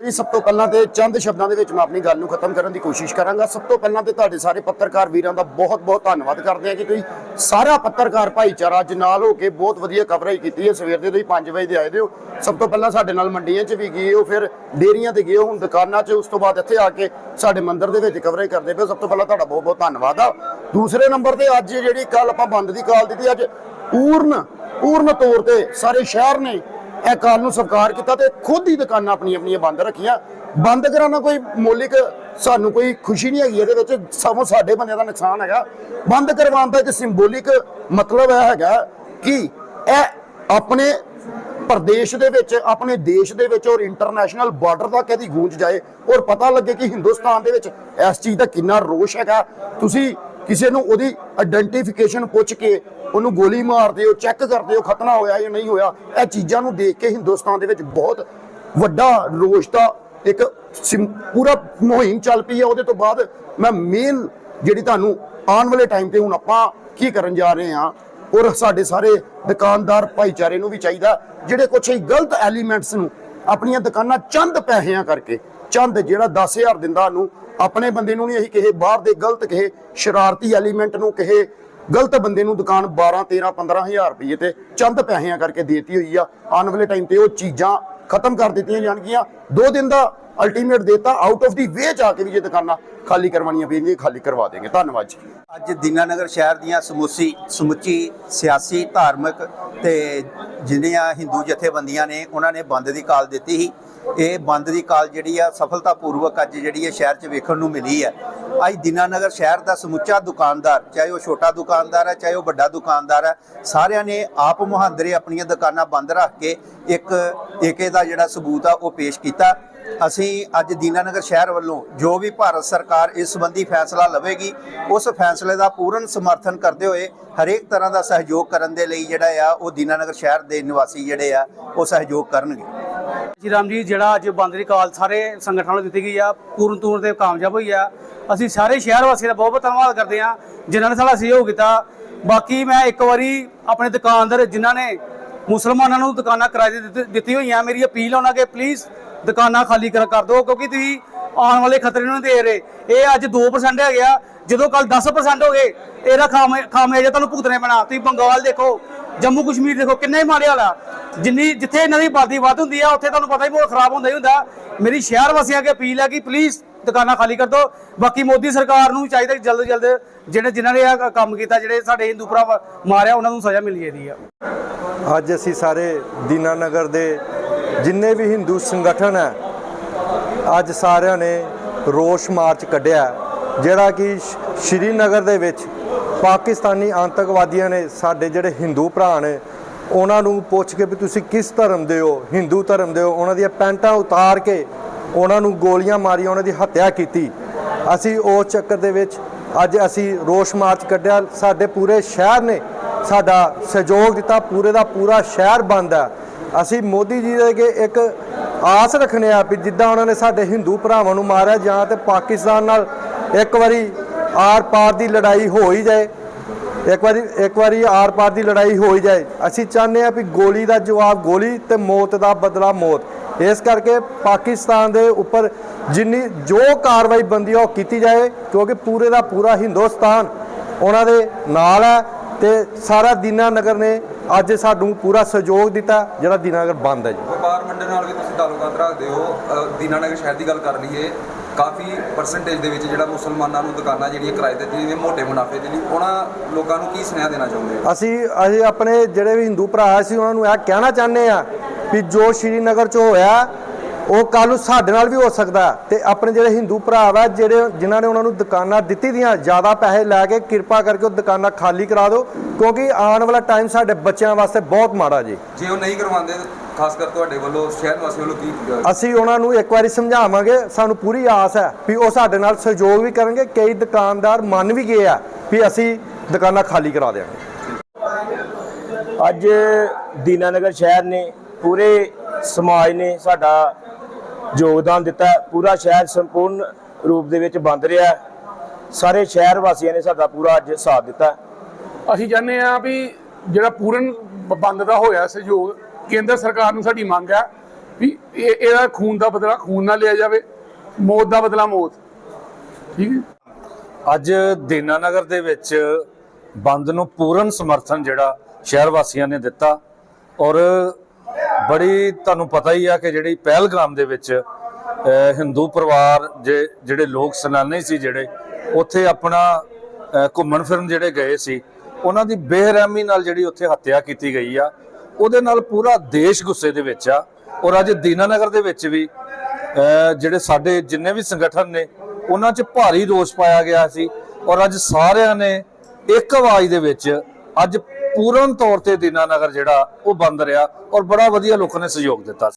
ਜੀ, ਸਭ ਤੋਂ ਪਹਿਲਾਂ ਤੇ ਚੰਦ ਸ਼ਬਦਾਂ ਦੇ ਵਿੱਚ ਮੈਂ ਆਪਣੀ ਗੱਲ ਨੂੰ ਖਤਮ ਕਰਨ ਦੀ ਕੋਸ਼ਿਸ਼ ਕਰਾਂਗਾ। ਸਭ ਤੋਂ ਪਹਿਲਾਂ ਤੇ ਤੁਹਾਡੇ ਸਾਰੇ ਪੱਤਰਕਾਰ ਵੀਰਾਂ ਦਾ ਬਹੁਤ-ਬਹੁਤ ਧੰਨਵਾਦ ਕਰਦੇ ਹਾਂ ਕਿ ਤੁਸੀਂ ਸਾਰਾ ਪੱਤਰਕਾਰ ਭਾਈਚਾਰਾ ਅੱਜ ਨਾਲ ਹੋ ਕੇ ਬਹੁਤ ਵਧੀਆ ਕਵਰੇਜ ਕੀਤੀ ਹੈ। ਸਵੇਰ ਦੇ ਤੁਸੀਂ 5 ਵਜੇ ਦੇ ਆਏ ਦੇ ਹੋ। ਸਭ ਤੋਂ ਪਹਿਲਾਂ ਸਾਡੇ ਨਾਲ ਮੰਡੀਆਂ 'ਚ ਵੀ ਗਏ ਹੋ, ਫਿਰ ਡੇਰੀਆਂ ਤੇ ਗਏ ਹੋ, ਹੁਣ ਦੁਕਾਨਾਂ 'ਚ, ਉਸ ਤੋਂ ਬਾਅਦ ਇੱਥੇ ਆ ਕੇ ਸਾਡੇ ਮੰਦਿਰ ਦੇ ਵਿੱਚ ਕਵਰੇਜ ਕਰਦੇ ਪਏ ਸਭ ਤੋਂ ਪਹਿਲਾਂ ਤੁਹਾਡਾ ਬਹੁਤ-ਬਹੁਤ ਧੰਨਵਾਦ ਆ। ਦੂਸਰੇ ਨੰਬਰ ਤੇ ਅੱਜ ਜਿਹੜੀ ਕੱਲ ਆਪਾਂ ਬੰਦ ਦੀ ਕਾਲ ਦਿੱਤੀ, ਅੱਜ ਪੂਰਨ ਪੂਰਨ ਤੌਰ ਤੇ ਸਾਰੇ ਸ਼ਹਿਰ ਨੇ ਇਹ ਕਾਲ ਨੂੰ ਸਵੀਕਾਰ ਕੀਤਾ ਤੇ ਖੁਦ ਹੀ ਦੁਕਾਨਾਂ ਆਪਣੀਆਂ ਆਪਣੀਆਂ ਬੰਦ ਰੱਖੀਆਂ। ਬੰਦ ਕਰਾਉਣਾ ਕੋਈ ਮੌਲਿਕ ਸਾਨੂੰ ਕੋਈ ਖੁਸ਼ੀ ਨਹੀਂ ਹੈਗੀ, ਇਹਦੇ ਵਿੱਚ ਸਗੋਂ ਸਾਡੇ ਬੰਦਿਆਂ ਦਾ ਨੁਕਸਾਨ ਹੈਗਾ। ਬੰਦ ਕਰਵਾਉਣ ਦਾ ਇੱਕ ਸਿੰਬੋਲਿਕ ਮਤਲਬ ਇਹ ਹੈਗਾ ਕਿ ਇਹ ਆਪਣੇ ਪ੍ਰਦੇਸ਼ ਦੇ ਵਿੱਚ, ਆਪਣੇ ਦੇਸ਼ ਦੇ ਵਿੱਚ ਔਰ ਇੰਟਰਨੈਸ਼ਨਲ ਬਾਰਡਰ ਤੱਕ ਇਹਦੀ ਗੂੰਜ ਜਾਏ। ਔਰ ਪਤਾ ਲੱਗੇ ਕਿ ਹਿੰਦੁਸਤਾਨ ਦੇ ਵਿੱਚ ਇਸ ਚੀਜ਼ ਦਾ ਕਿੰਨਾ ਰੋਸ਼ ਹੈਗਾ। ਤੁਸੀਂ ਕਿਸੇ ਨੂੰ ਉਹਦੀ ਆਇਡੈਂਟੀਫਿਕੇਸ਼ਨ ਪੁੱਛ ਕੇ ਉਹਨੂੰ ਗੋਲੀ ਮਾਰਦੇ ਹੋ ਚੈੱਕ ਕਰਦੇ ਹੋ ਖਤਨਾ ਹੋਇਆ ਜਾਂ ਨਹੀਂ ਹੋਇਆ, ਇਹ ਚੀਜ਼ਾਂ ਨੂੰ ਦੇਖ ਕੇ ਹਿੰਦੁਸਤਾਨ ਦੇ ਵਿੱਚ ਬਹੁਤ ਵੱਡਾ ਰੋਸ਼ ਦਾ ਇੱਕ ਸਿਮ- ਪੂਰਾ ਮੁਹਿੰਮ ਚੱਲ ਪਈ ਹੈ। ਉਹਦੇ ਤੋਂ ਬਾਅਦ ਮੈਂ ਮੇਨ ਜਿਹੜੀ ਤੁਹਾਨੂੰ ਆਉਣ ਵਾਲੇ ਟਾਈਮ ਤੇ ਹੁਣ ਆਪਾਂ ਕੀ ਕਰਨ ਜਾ ਰਹੇ ਹਾਂ, ਔਰ ਸਾਡੇ ਸਾਰੇ ਦੁਕਾਨਦਾਰ ਭਾਈਚਾਰੇ ਨੂੰ ਵੀ ਚਾਹੀਦਾ, ਜਿਹੜੇ ਕੁਛ ਹੀ ਗਲਤ ਐਲੀਮੈਂਟਸ ਨੂੰ ਆਪਣੀਆਂ ਦੁਕਾਨਾਂ ਚੰਦ ਪੈਸਿਆਂ ਕਰਕੇ ਚੰਦ ਜਿਹੜਾ 10000 ਦਿੰਦਾ ਨੂੰ, ਆਪਣੇ ਬੰਦੇ ਨੂੰ ਨਹੀਂ ਅਸੀਂ ਕਿਸੇ ਬਾਹਰ ਦੇ ਗਲਤ ਕਿਸੇ ਸ਼ਰਾਰਤੀ ਐਲੀਮੈਂਟ ਨੂੰ ਕਿਸੇ ਗਲਤ ਬੰਦੇ ਨੂੰ ਦੁਕਾਨ 12 13 15000 ਰੁਪਏ ਤੇ ਚੰਦ ਪੈਸਿਆਂ ਕਰਕੇ ਦੇਤੀ ਹੋਈ ਆ। ਆਉਣ ਵਾਲੇ ਟਾਈਮ ਤੇ ਉਹ ਚੀਜ਼ਾਂ ਖਤਮ ਕਰ ਦਿੱਤੀਆਂ ਜਾਣਗੀਆਂ। ਦੋ ਦਿਨ ਦਾ ਅਲਟੀਮੇਟ ਦੇਤਾ ਆਊਟ ਆਫ ਦੀ ਵੇ ਚ ਆ ਕੇ ਵੀ ਜੇ ਦੁਕਾਨਾਂ ਖਾਲੀ ਕਰਵਾਉਣੀਆਂ ਪੈਣਗੀਆਂ ਖਾਲੀ ਕਰਵਾ ਦੇਂਗੇ ਧੰਨਵਾਦ ਜੀ। ਅੱਜ ਦੀਨਾਨਗਰ ਸ਼ਹਿਰ ਦੀਆਂ ਸਮੂਸੀ ਸਮੁੱਚੀ ਸਿਆਸੀ, ਧਾਰਮਿਕ ਤੇ ਜਿੰਨੀਆਂ ਹਿੰਦੂ ਜਥੇਬੰਦੀਆਂ ਨੇ, ਉਹਨਾਂ ਨੇ ਬੰਦ ਦੀ ਕਾਲ ਦਿੱਤੀ ਸੀ। ਇਹ ਬੰਦ ਦੀ ਕਾਲ ਜਿਹੜੀ ਆ ਸਫਲਤਾਪੂਰਵਕ ਅੱਜ ਜਿਹੜੀ ਹੈ ਸ਼ਹਿਰ 'ਚ ਵੇਖਣ ਨੂੰ ਮਿਲੀ ਹੈ ਅੱਜ ਦੀਨਾਨਗਰ ਸ਼ਹਿਰ ਦਾ ਸਮੁੱਚਾ ਦੁਕਾਨਦਾਰ, ਚਾਹੇ ਉਹ ਛੋਟਾ ਦੁਕਾਨਦਾਰ ਹੈ ਚਾਹੇ ਉਹ ਵੱਡਾ ਦੁਕਾਨਦਾਰ ਹੈ ਸਾਰਿਆਂ ਨੇ ਆਪ ਮੁਹਾਂਦਰੇ ਆਪਣੀਆਂ ਦੁਕਾਨਾਂ ਬੰਦ ਰੱਖ ਕੇ ਇੱਕ ਏਕੇ ਦਾ ਜਿਹੜਾ ਸਬੂਤ ਆ, ਉਹ ਪੇਸ਼ ਕੀਤਾ। ਅਸੀਂ ਅੱਜ ਦੀਨਾਨਗਰ ਸ਼ਹਿਰ ਵੱਲੋਂ ਜੋ ਵੀ ਭਾਰਤ ਸਰਕਾਰ ਇਸ ਸੰਬੰਧੀ ਫੈਸਲਾ ਲਵੇਗੀ, ਉਸ ਫੈਸਲੇ ਦਾ ਪੂਰਨ ਸਮਰਥਨ ਕਰਦੇ ਹੋਏ ਹਰੇਕ ਤਰ੍ਹਾਂ ਦਾ ਸਹਿਯੋਗ ਕਰਨ ਦੇ ਲਈ ਜਿਹੜਾ ਆ, ਉਹ ਦੀਨਾਨਗਰ ਸ਼ਹਿਰ ਦੇ ਨਿਵਾਸੀ ਜਿਹੜੇ ਆ, ਉਹ ਸਹਿਯੋਗ ਕਰਨਗੇ। ਜੀ ਰਾਮ ਜੀ, ਜਿਹੜਾ ਅੱਜ ਬੰਦ ਦੀ ਕਾਲ ਸਾਰੇ ਸੰਗਠਨਾਂ ਨੂੰ ਦਿੱਤੀ ਗਈ ਆ, ਪੂਰਨ ਤੌਰ ਤੇ ਕਾਮਯਾਬ ਹੋਈ ਆ। ਅਸੀਂ ਸਾਰੇ ਸ਼ਹਿਰ ਵਾਸੀਆਂ ਦਾ ਬਹੁਤ ਬਹੁਤ ਧੰਨਵਾਦ ਕਰਦੇ ਆ ਜਿਨ੍ਹਾਂ ਨੇ ਸਾਡਾ ਸਹਿਯੋਗ ਕੀਤਾ। ਬਾਕੀ ਮੈਂ ਇੱਕ ਵਾਰੀ ਆਪਣੇ ਦੁਕਾਨਦਾਰ, ਜਿਨ੍ਹਾਂ ਨੇ ਮੁਸਲਮਾਨਾਂ ਨੂੰ ਦੁਕਾਨਾਂ ਕਿਰਾਏ ਤੇ ਦਿੱਤੀ- ਦਿੱਤੀ ਹੋਈਆਂ, ਮੇਰੀ ਅਪੀਲ ਉਹਨਾਂ ਕਿ ਪਲੀਜ਼ ਦੁਕਾਨਾਂ ਖਾਲੀ ਕਰ ਕਰ ਦਿਓ, ਕਿਉਂਕਿ ਤੁਸੀਂ ਆਉਣ ਵਾਲੇ ਖਤਰੇ ਨੂੰ ਨਹੀਂ ਦੇ ਰਹੇ। ਇਹ ਅੱਜ 2% ਹੈਗੇ ਆ, ਜਦੋਂ ਕੱਲ 10% ਹੋ ਗਏ, ਇਹਦਾ ਖਾਮੇ ਖਾਮਿਆਜਾ ਤੁਹਾਨੂੰ ਭੁਗਤਣੇ ਪੈਣਾ। ਤੁਸੀਂ ਬੰਗਾਲ ਦੇਖੋ, ਜੰਮੂ ਕਸ਼ਮੀਰ ਦੇਖੋ, ਕਿੰਨਾ ਹੀ ਹਾਲ ਵਾਲਾ ਜਿੰਨੀ ਜਿੱਥੇ ਇਹਨਾਂ ਦੀ ਆਬਾਦੀ ਵੱਧ ਹੁੰਦੀ ਆ, ਉੱਥੇ ਤੁਹਾਨੂੰ ਪਤਾ ਹੀ ਮਾਹੌਲ ਖਰਾਬ ਹੁੰਦਾ ਹੀ ਹੁੰਦਾ। ਮੇਰੀ ਸ਼ਹਿਰ ਵਾਸੀਆਂ ਅੱਗੇ ਅਪੀਲ ਹੈ ਕਿ ਪਲੀਜ਼ ਦੁਕਾਨਾਂ ਖਾਲੀ ਕਰ ਦਿਓ। ਬਾਕੀ ਮੋਦੀ ਸਰਕਾਰ ਨੂੰ ਚਾਹੀਦਾ ਕਿ ਜਲਦ ਜਲਦ ਜਿਹੜੇ ਜਿਨ੍ਹਾਂ ਨੇ ਇਹ ਕੰਮ ਕੀਤਾ, ਜਿਹੜੇ ਸਾਡੇ ਹਿੰਦੂ ਭਰਾ ਮਾਰਿਆ, ਉਹਨਾਂ ਨੂੰ ਸਜ਼ਾ ਮਿਲਣੀ ਚਾਹੀਦੀ ਆ। ਅੱਜ ਅਸੀਂ ਸਾਰੇ ਦੀਨਾਨਗਰ ਦੇ ਜਿੰਨੇ ਵੀ ਹਿੰਦੂ ਸੰਗਠਨ ਹੈ ਅੱਜ ਸਾਰਿਆਂ ਨੇ ਰੋਸ਼ ਮਾਰਚ ਕੱਢਿਆ। ਜਿਹੜਾ ਕਿ ਸ਼੍ਰੀਨਗਰ ਦੇ ਵਿੱਚ ਪਾਕਿਸਤਾਨੀ ਆਤੰਕਵਾਦੀਆਂ ਨੇ ਸਾਡੇ ਜਿਹੜੇ ਹਿੰਦੂ ਭਰਾ ਨੇ ਉਹਨਾਂ ਨੂੰ ਪੁੱਛ ਕੇ ਵੀ ਤੁਸੀਂ ਕਿਸ ਧਰਮ ਦੇ ਹੋ? ਹਿੰਦੂ ਧਰਮ ਦੇ ਹੋ? ਉਹਨਾਂ ਦੀਆਂ ਪੈਂਟਾਂ ਉਤਾਰ ਕੇ ਉਹਨਾਂ ਨੂੰ ਗੋਲੀਆਂ ਮਾਰੀਆਂ ਉਹਨਾਂ ਦੀ ਹੱਤਿਆ ਕੀਤੀ। ਅਸੀਂ ਉਸ ਚੱਕਰ ਦੇ ਵਿੱਚ ਅੱਜ ਅਸੀਂ ਰੋਸ਼ ਮਾਰਚ ਕੱਢਿਆ। ਸਾਡੇ ਪੂਰੇ ਸ਼ਹਿਰ ਨੇ ਸਾਡਾ ਸਹਿਯੋਗ ਦਿੱਤਾ। ਪੂਰੇ ਦਾ ਪੂਰਾ ਸ਼ਹਿਰ ਬੰਦ ਹੈ। ਅਸੀਂ ਮੋਦੀ ਜੀ ਦੇ ਅੱਗੇ ਇੱਕ ਆਸ ਰੱਖਨੇ ਆ ਵੀ ਜਿੱਦਾਂ ਉਹਨਾਂ ਨੇ ਸਾਡੇ ਹਿੰਦੂ ਭਰਾਵਾਂ ਨੂੰ ਮਾਰਿਆ ਜਾਂ ਤੇ ਪਾਕਿਸਤਾਨ ਨਾਲ ਇੱਕ ਵਾਰੀ ਆਰ ਪਾਰ ਦੀ ਲੜਾਈ ਹੋ ਹੀ ਜਾਏ। ਇੱਕ ਵਾਰੀ ਇੱਕ ਵਾਰੀ ਆਰ ਪਾਰ ਦੀ ਲੜਾਈ ਹੋਈ ਜਾਏ। ਅਸੀਂ ਚਾਹੁੰਦੇ ਆ ਵੀ ਗੋਲੀ ਦਾ ਜਵਾਬ ਗੋਲੀ ਤੇ ਮੌਤ ਦਾ ਬਦਲਾ ਮੌਤ। ਇਸ ਕਰਕੇ ਪਾਕਿਸਤਾਨ ਦੇ ਉੱਪਰ ਜਿੰਨੀ ਜੋ ਕਾਰਵਾਈ ਬੰਦੀ ਆ ਉਹ ਕੀਤੀ ਜਾਏ ਕਿਉਂਕਿ ਪੂਰੇ ਦਾ ਪੂਰਾ ਹਿੰਦੁਸਤਾਨ ਉਹਨਾਂ ਦੇ ਨਾਲ ਹੈ ਤੇ ਸਾਰਾ ਦੀਨਾ ਨਗਰ ਨੇ ਅੱਜ ਸਾਨੂੰ ਪੂਰਾ ਸਹਿਯੋਗ ਦਿੱਤਾ ਜਿਹੜਾ ਦੀਨਾ ਨਗਰ ਬੰਦ ਹੈ ਜੀ। ਵਪਾਰ ਮੰਡਲ ਨਾਲ ਵੀ ਤੁਸੀਂ ਤਾਲੁਕਾਤ ਰੱਖਦੇ ਹੋ। ਅ, ਦੀਨਾਨਗਰ ਸ਼ਹਿਰ ਦੀ ਗੱਲ ਕਰ ਲਈਏ। ਕਾਫੀ ਪਰਸੈਂਟੇਜ ਦੇ ਵਿੱਚ ਜਿਹੜਾ ਮੁਸਲਮਾਨਾਂ ਨੂੰ ਦੁਕਾਨਾਂ ਜਿਹੜੀਆਂ ਕਿਰਾਏ ਤੇ ਦਿੱਤੀਆਂ ਨੇ ਮੋٹے ਮੁਨਾਫੇ ਦੇ ਲਈ ਉਹਨਾਂ ਲੋਕਾਂ ਨੂੰ ਕੀ ਸੁਨੇਹਾ ਦੇਣਾ ਚਾਹੁੰਦੇ ਹੋ ਅਸੀਂ ਅਸੀਂ ਆਪਣੇ ਜਿਹੜੇ ਵੀ ਹਿੰਦੂ ਭਰਾ ਸੀ ਉਹਨਾਂ ਨੂੰ ਇਹ ਕਹਿਣਾ ਚਾਹੁੰਦੇ ਆ ਵੀ ਜੋ ਸ਼੍ਰੀਨਗਰ 'ਚ ਹੋਇਆ ਉਹ ਕੱਲ ਨੂੰ ਸਾਡੇ ਨਾਲ ਵੀ ਹੋ ਸਕਦਾ। ਤੇ ਆਪਣੇ ਜਿਹੜੇ ਹਿੰਦੂ ਭਰਾ ਵਾ ਜਿਹੜੇ ਜਿਨ੍ਹਾਂ ਨੇ ਉਹਨਾਂ ਨੂੰ ਦੁਕਾਨਾਂ ਦਿੱਤੀ ਦੀਆਂ ਜ਼ਿਆਦਾ ਪੈਸੇ ਲੈ ਕੇ ਕਿਰਪਾ ਕਰਕੇ ਉਹ ਦੁਕਾਨਾਂ ਖਾਲੀ ਕਰਾ ਦਿਓ ਕਿਉਂਕਿ ਆਉਣ ਵਾਲਾ ਟਾਈਮ ਸਾਡੇ ਬੱਚਿਆਂ ਵਾਸਤੇ ਬਹੁਤ ਮਾੜਾ ਜੀ ਜੇ ਉਹ ਨਹੀਂ ਕਰਵਾਉਂਦੇ ਖਾਸ ਕਰ ਤੁਹਾਡੇ ਵੱਲੋਂ ਸ਼ਹਿਰ ਵਾਸੀ ਵੱਲੋਂ ਕੀ ਅਸੀਂ ਉਹਨਾਂ ਨੂੰ ਇੱਕ ਵਾਰੀ ਸਮਝਾਵਾਂਗੇ ਸਾਨੂੰ ਪੂਰੀ ਆਸ ਹੈ ਵੀ ਉਹ ਸਾਡੇ ਨਾਲ ਸਹਿਯੋਗ ਵੀ ਕਰਨਗੇ ਕਈ ਦੁਕਾਨਦਾਰ ਮੰਨ ਵੀ ਗਏ ਆ ਵੀ ਅਸੀਂ ਦੁਕਾਨਾਂ ਖਾਲੀ ਕਰਾ ਦਿਆਂਗੇ ਅੱਜ ਦੀਨਾਨਗਰ ਸ਼ਹਿਰ ਨੇ ਪੂਰੇ ਸਮਾਜ ਨੇ ਸਾਡਾ ਯੋਗਦਾਨ ਦਿੱਤਾ। ਪੂਰਾ ਸ਼ਹਿਰ ਸੰਪੂਰਨ ਰੂਪ ਦੇ ਵਿੱਚ ਬੰਦ ਰਿਹਾ। ਸਾਰੇ ਸ਼ਹਿਰ ਵਾਸੀਆਂ ਨੇ ਸਾਡਾ ਪੂਰਾ ਅੱਜ ਸਾਥ ਦਿੱਤਾ। ਅਸੀਂ ਚਾਹੁੰਦੇ ਆ ਵੀ ਜਿਹੜਾ ਪੂਰਨ ਬੰਦ ਦਾ ਹੋਇਆ ਸਹਿਯੋਗ ਕੇਂਦਰ ਸਰਕਾਰ ਨੂੰ ਸਾਡੀ ਮੰਗ ਹੈ ਵੀ ਇਹ ਇਹਦਾ ਖੂਨ ਦਾ ਬਦਲਾ ਖੂਨ ਨਾਲ ਲਿਆ ਜਾਵੇ, ਮੌਤ ਦਾ ਬਦਲਾ ਮੌਤ। ਠੀਕ ਹੈ? ਅੱਜ ਦੀਨਾਨਗਰ ਦੇ ਵਿੱਚ ਬੰਦ ਨੂੰ ਪੂਰਨ ਸਮਰਥਨ ਜਿਹੜਾ ਸ਼ਹਿਰ ਵਾਸੀਆਂ ਨੇ ਦਿੱਤਾ ਔਰ ਬੜੀ ਤੁਹਾਨੂੰ ਪਤਾ ਹੀ ਆ ਕਿ ਜਿਹੜੀ ਪਹਿਲਗਾਮ ਦੇ ਵਿੱਚ ਹਿੰਦੂ ਪਰਿਵਾਰ ਜੇ ਜਿਹੜੇ ਲੋਕ ਸੈਲਾਨੀ ਸੀ ਜਿਹੜੇ, ਉੱਥੇ ਆਪਣਾ ਘੁੰਮਣ ਫਿਰਨ ਜਿਹੜੇ ਗਏ ਸੀ, ਉਹਨਾਂ ਦੀ ਬੇਰਹਿਮੀ ਨਾਲ ਜਿਹੜੀ ਉੱਥੇ ਹੱਤਿਆ ਕੀਤੀ ਗਈ ਆ। ਉਹਦੇ ਨਾਲ ਪੂਰਾ ਦੇਸ਼ ਗੁੱਸੇ ਦੇ ਵਿੱਚ ਆ। ਔਰ ਅੱਜ ਦੀਨਾਨਗਰ ਦੇ ਵਿੱਚ ਵੀ ਜਿਹੜੇ ਸਾਡੇ ਜਿੰਨੇ ਵੀ ਸੰਗਠਨ ਨੇ, ਉਹਨਾਂ 'ਚ ਭਾਰੀ ਰੋਸ ਪਾਇਆ ਗਿਆ ਸੀ। ਔਰ ਅੱਜ ਸਾਰਿਆਂ ਨੇ ਇੱਕ ਆਵਾਜ਼ ਦੇ ਵਿੱਚ ਅੱਜ ਪੂਰਨ ਤੌਰ ਤੇ ਦੀਨਾਨਗਰ ਜਿਹੜਾ, ਉਹ ਬੰਦ ਰਿਹਾ। ਔਰ ਬੜਾ ਵਧੀਆ ਲੋਕਾਂ ਨੇ ਸਹਿਯੋਗ ਦਿੱਤਾ